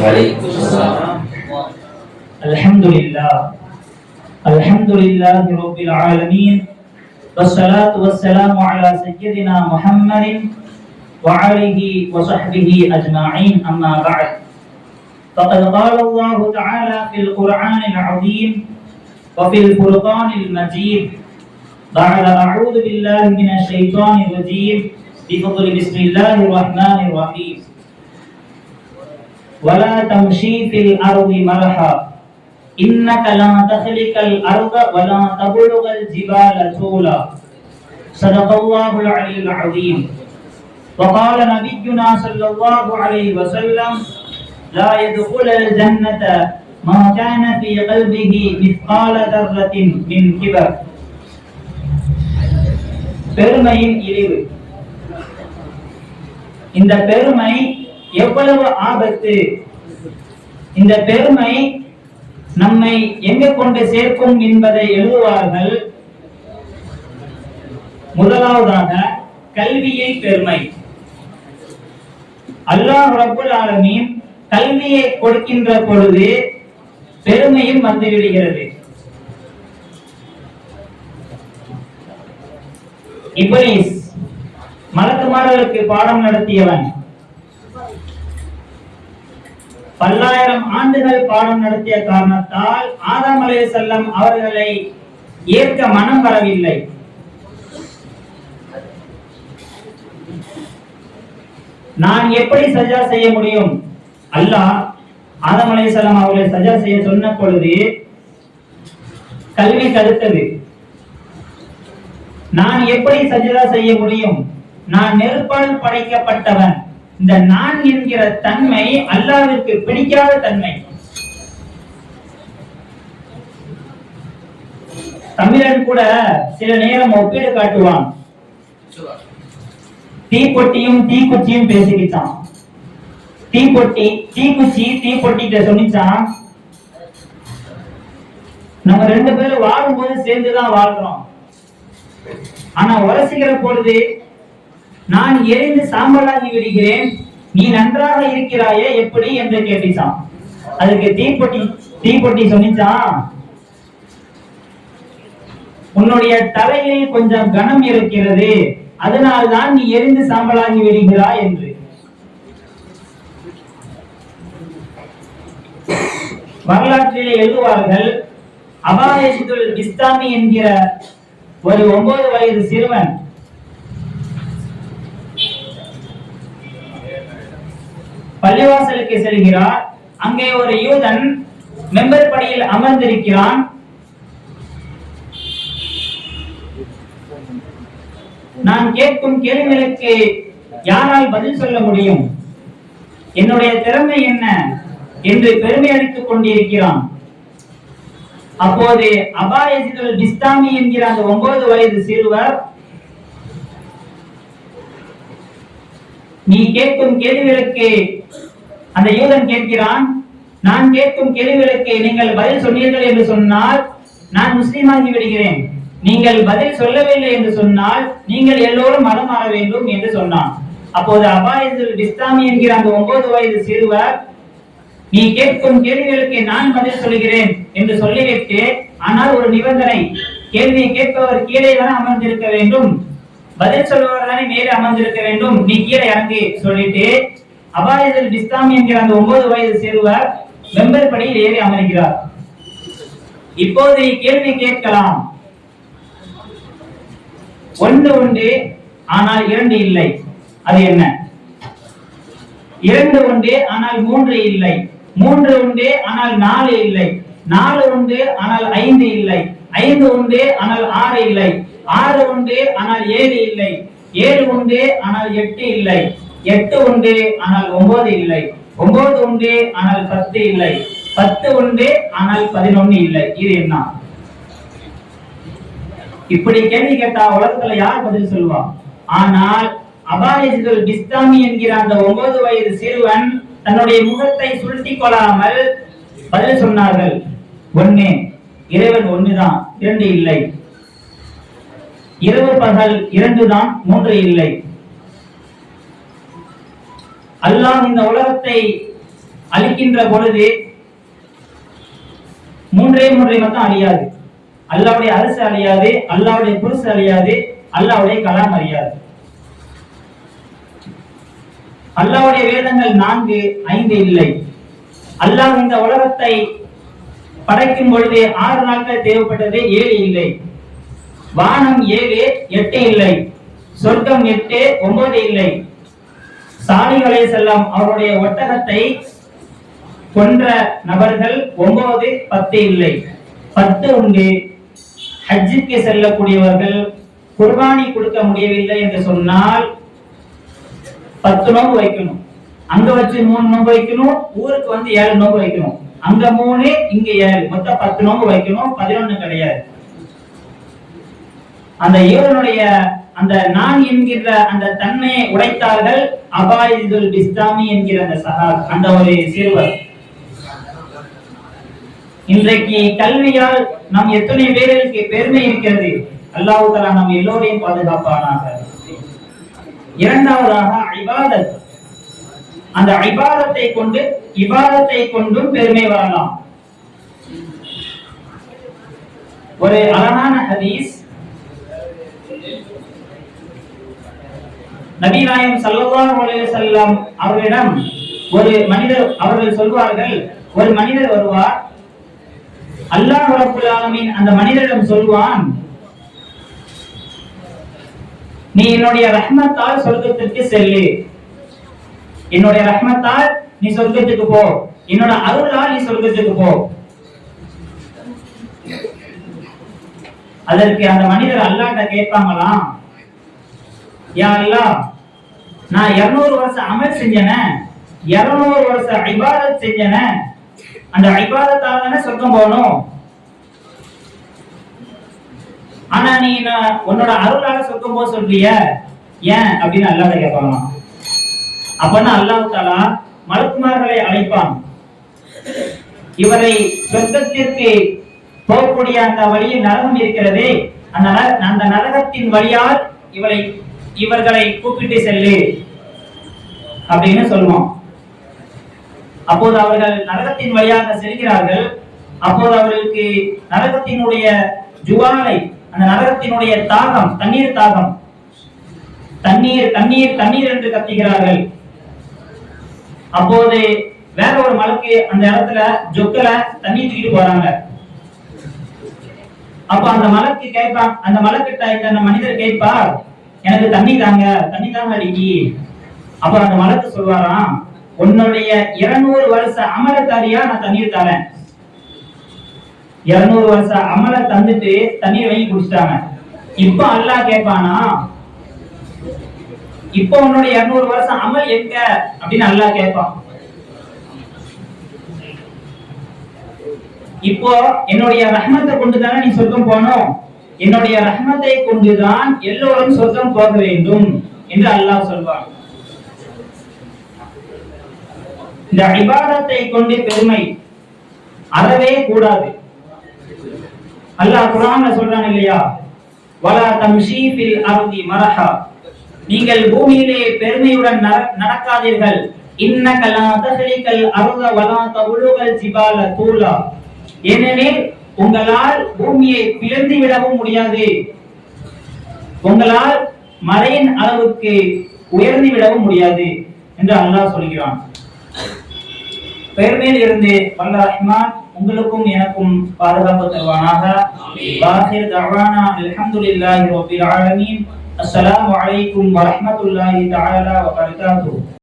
وعليكم السلام. الحمد لله. الحمد لله رب العالمين. والصلاة والسلام على سيدنا محمد وعليه وصحبه أجمعين. أما بعد. فقد قال الله تعالى في القرآن العظيم وفي الفرقان المجيد. بعد أعوذ بالله من الشيطان الرجيم. بفضل بسم الله الرحمن الرحيم. ولا تمشي في الأرض مرحا إنك لا تخلق الأرض ولا تبلغ الجبال طولا صدق الله العلي العظيم وقال نبينا صلى الله عليه وسلم لا يدخل الجنة ما كان في قلبه مثقال ذرة من كبر பெருமையின் இழிவு இந்த பெருமை எவ்வளவு ஆபத்து? இந்த பெருமை நம்மை எங்க கொண்டு சேர்க்கும் என்பதை எழுதுவார்கள். முதலாவதாக கல்வியை பெருமை. அல்லாஹ் ரபுல் ஆலமீன் கல்வியை கொடுக்கின்ற பொழுது பெருமையும் வந்துவிடுகிறது. இப்லீஸ் மலக்குமாரர்களுக்கு பாடம் நடத்தியவன். பல்லாயிரம் ஆண்டுகள் பாடம் நடத்திய காரணத்தால் ஆதாம் அலே செல்லம் அவர்களை ஏற்க மனம் வரவில்லை. நான் எப்படி சஜா செய்ய முடியும்? அல்லாஹ் ஆதம் அலே செல்லம் அவர்களை சஜா செய்ய சொன்ன பொழுது கல்வி தடுத்தது. நான் எப்படி சஜதா செய்ய முடியும்? நான் நெருப்பால் படைக்கப்பட்டவன். இந்த நான் என்கிற தன்மை அல்லாவிற்கு பிடிக்காத தன்மை. தமிழன் கூட சில நேரம் ஒப்பீடு காட்டுவான். தீப்பொட்டியும் தீக்குச்சியும் பேசிக்கிட்டான் தீப்பொட்டி தீக்குச்சி தீப்பொட்டிட்ட சொன்னிச்சான். நம்ம ரெண்டு பேரும் வாழும்போது சேர்ந்துதான் வாழ்றோம். ஆனா உரசிக்கிற பொழுது நான் எரிந்து சாம்பலாகி விடுகிறேன். நீ நன்றாக இருக்கிறாயே எப்படி என்று கேட்டிச்சான் அதுக்கு தீப்பொட்டி தீப்பொட்டி சொன்னிச்சான் உன்னுடைய தலையில் கொஞ்சம் கனம் இருக்கிறது. அதனால்தான் நீ எரிந்து சாம்பலாகி விடுகிறாய் என்று. வரலாற்றிலே எழுதுவார்கள் அபாயசுல் இஸ்லாமி என்கிற ஒரு ஒன்பது வயது சிறுவன் பள்ளிவாசலுக்கு செல்கிறார். அங்கே ஒரு யூதன் மெம்பர் படியில் அமர்ந்திருக்கிறான். நான் கேட்கும் கேள்விகளுக்கு யாரால் பதில் சொல்ல முடியும்? என்னுடைய திறமை என்ன என்று பெருமை அடித்துக் கொண்டிருக்கிறான். அப்போது அபாயசிதல் பிஸ்தாமி என்கிற அந்த ஒன்பது வயது சிறுவர் நீ கேட்கும் கேள்விகளுக்கு அந்த யூதன் கேட்கிறான் நான் கேட்கும் கேள்விகளுக்கு நீங்கள் பதில் சொன்னீர்கள் என்று சொன்னால் நான் முஸ்லீமாகி விடுகிறேன். நீங்கள் பதில் சொல்லவில்லை என்று சொன்னால் நீங்கள் எல்லோரும் மனம் மாற வேண்டும் என்று சொன்னான். அப்போது அபாயத்தில் பிஸ்தாமி என்கிற அந்த ஒன்பது வயது சிறுவர் நீ கேட்கும் கேள்விகளுக்கு நான் பதில் சொல்கிறேன் என்று சொல்லிவிட்டு ஆனால் ஒரு நிபந்தனை கேள்வியை கேட்பவர் கீழே தானே அமர்ந்திருக்க வேண்டும். பதில் சொல்பவர் தானே மேலே அமர்ந்திருக்க வேண்டும். நீ கீழே இறங்கி சொல்லிட்டு அபாயத்தில் பிஸ்தாமி என்கிற அந்த ஒன்பது வயது சேருவார் மெம்பர் படியில் ஏறி அமர்கிறார். இப்போது கேள்வி கேட்கலாம். ஒன்று உண்டு ஆனால் இரண்டு இல்லை. அது என்ன? இரண்டு உண்டு ஆனால் மூன்று இல்லை. மூன்று உண்டு ஆனால் நாலு இல்லை. நாலு உண்டு ஆனால் ஐந்து இல்லை. ஐந்து உண்டு ஆனால் ஆறு இல்லை. ஆறு உண்டு ஆனால் ஏழு இல்லை. ஏழு உண்டு ஆனால் எட்டு இல்லை. எட்டு உண்டு ஆனால் ஒன்பது இல்லை. ஒன்பது உண்டு ஆனால் பத்து இல்லை. பத்து உண்டு ஆனால் பதினொன்னு இல்லை. இது என்ன? இப்படி கேள்வி கேட்டா உலகத்துல யார் பதில் சொல்லுவா? ஆனால் அபாயசிதுல் பிஸ்தாமி என்கிற அந்த ஒன்பது வயது சிறுவன் தன்னுடைய முகத்தை சுருட்டி கொள்ளாமல் பதில் சொன்னார்கள். ஒண்ணு இறைவன் ஒண்ணுதான் இரண்டு இல்லை. இரவு பகல் இரண்டு தான் மூன்று இல்லை. அல்லாஹ் இந்த உலகத்தை அழிக்கின்ற பொழுது மூன்றே மூன்றை மட்டும் அழியாது. அல்லாவுடைய அரசு அழியாது அல்லாவுடைய புருஷ அழியாது அல்லாவுடைய கலாம் அறியாது அல்லாவுடைய வேதங்கள் நான்கு ஐந்து இல்லை. அல்லாஹ் இந்த உலகத்தை படைக்கும் பொழுது ஆறு நாட்கள் தேவைப்பட்டது ஏழு இல்லை. வானம் ஏழு எட்டு இல்லை. சொர்க்கம் எட்டு ஒன்பது இல்லை. சாலிகளை செல்லம் அவருடைய ஒட்டகத்தை கொன்ற நபர்கள் ஒன்பது பத்து இல்லை. பத்து உண்டு. ஹஜ்ஜுக்கு செல்லக்கூடியவர்கள் குர்பானி கொடுக்க முடியவில்லை என்று சொன்னால் பத்து நோம்பு வைக்கணும். அங்க வச்சு மூணு நோம்பு வைக்கணும் ஊருக்கு வந்து ஏழு நோம்பு வைக்கணும். அங்க மூணு இங்க ஏழு. மொத்தம் பத்து நோம்பு வைக்கணும் பதினொன்னு கிடையாது. அந்த இவனுடைய அந்த நான் என்கிற அந்த தன்மையை உடைத்தார்கள் அபாயிதுல் பிஸ்தாமி என்கிற அந்த சகா அந்த ஒரு சிறுவர். இன்றைக்கு கல்வியால் நம் எத்தனை பேருக்கு பெருமை இருக்கிறது? அல்லாஹு தலா நம் எல்லோரையும் பாதுகாப்பானாக. இரண்டாவதாக ஐபாதத் அந்த ஐபாதத்தை கொண்டு இபாதத்தை கொண்டும் பெருமை வரலாம். ஒரு அழகான ஹதீஸ் நபிநாயம் சல்லல்லாஹு அலைஹி வஸல்லம் அவர்களிடம் ஒரு மனிதர் அவர்கள் சொல்வார்கள் ஒரு மனிதர் வருவார். அல்லாஹ் ரப்பல் ஆலமீன் அந்த மனிதரிடம் சொல்வான் நீ என்னுடைய ரஹ்மத்தால் சொர்க்கத்திற்கு செல்லு. என்னுடைய ரஹ்மத்தால் நீ சொர்க்கத்துக்கு போ. என்னோட அருளால் நீ சொர்க்கத்துக்கு போ. அதற்கு அந்த மனிதர் அல்லாட்ட கேட்பாங்களாம் யா அல்லாஹ் நான் இருநூறு வருஷம் அமல் செஞ்சன இருநூறு வருஷம் ஐபாதத் செஞ்சன அந்த ஐபாதத்தால தானே சொர்க்கம் போகணும்? ஆனா நீ நான் உன்னோட அருளால சொர்க்கம் போக சொல்றிய? ஏன்? அப்படின்னு அல்லாஹ் கேட்பாங்க அப்பன்னா அல்லாஹ் தாலா மலக்குமார்களை அழைப்பான். இவரை சொர்க்கத்திற்கு போகக்கூடிய அந்த வழியில் நரகம் இருக்கிறதே அந்த அந்த நரகத்தின் வழியால் இவரை இவர்களை கூப்பிட்டு செல்லு. அப்படின்னு சொல்லுவோம். அப்போது அவர்கள் நரகத்தின் வழியாக செல்கிறார்கள். அப்போது அவர்களுக்கு நரகத்தினுடைய ஜுவாலை அந்த நரகத்தினுடைய தாகம் தண்ணீர் தாகம் தண்ணீர் தண்ணீர் தண்ணீர் என்று கத்துகிறார்கள் அப்போது வேற ஒரு மலைக்கு அந்த இடத்துல ஜொக்கல தண்ணி தூக்கிட்டு போறாங்க. அப்ப அந்த மலைக்கு கேட்பான் அந்த மலைக்கிட்ட இந்த மனிதர் கேட்பார் எனக்கு தண்ணி தாங்க தண்ணி தாங்க அடிக்கி. அப்புறம் அந்த மலைக்கு சொல்வாராம் உன்னுடைய இருநூறு வருஷ அமலத்தாரியா நான் தண்ணீர் தரேன். இருநூறு வருஷ அமல தந்துட்டு தண்ணீர் வாங்கி குடிச்சிட்டாங்க. இப்ப அல்லாஹ் கேட்பானா இப்போ உன்னோட இருநூறு வருஷம் அமல் எங்க? அப்படின்னு அல்லாஹ் கேட்பான். இப்போ என்னுடைய ரஹ்மத்தை கொண்டுதானே நீ சொர்க்கம் போகணும்? என்னுடைய ரஹ்மத்தை கொண்டுதான் எல்லோரும் சொர்க்கம் போக வேண்டும் என்று அல்லாஹ் சொல்வான். இந்த அடிபாதத்தை கொண்டு பெருமை அறவே கூடாது. அல்லாஹ் குரான் சொல்றான் இல்லையா? வலா தம்ஷீ ஃபில் அர்தி மரஹா. நீங்கள் பூமியிலே பெருமையுடன் நட- நடக்காதீர்கள். இன்ன கலா தஹ்லிகல் அருத வலா தபுலுகல் ஜிபால தூலா. ஏனெனில் உங்களால் பூமியை பிளந்து விடவும் முடியாது. உங்களால் மலையின் அளவுக்கு உயர்ந்து விடவும் முடியாது என்று அல்லாஹ் சொல்கிறான். பெருமையில் இருந்து வல்ல ரஹ்மான் உங்களுக்கும் எனக்கும் பாதுகாப்பு தருவானாக. வாஹிர் தவானா அல்ஹம்துலில்லாஹி ரப்பில் ஆலமீன். அஸ்ஸலாமு அலைக்கும் வரஹ்மத்துல்லாஹி தஆலா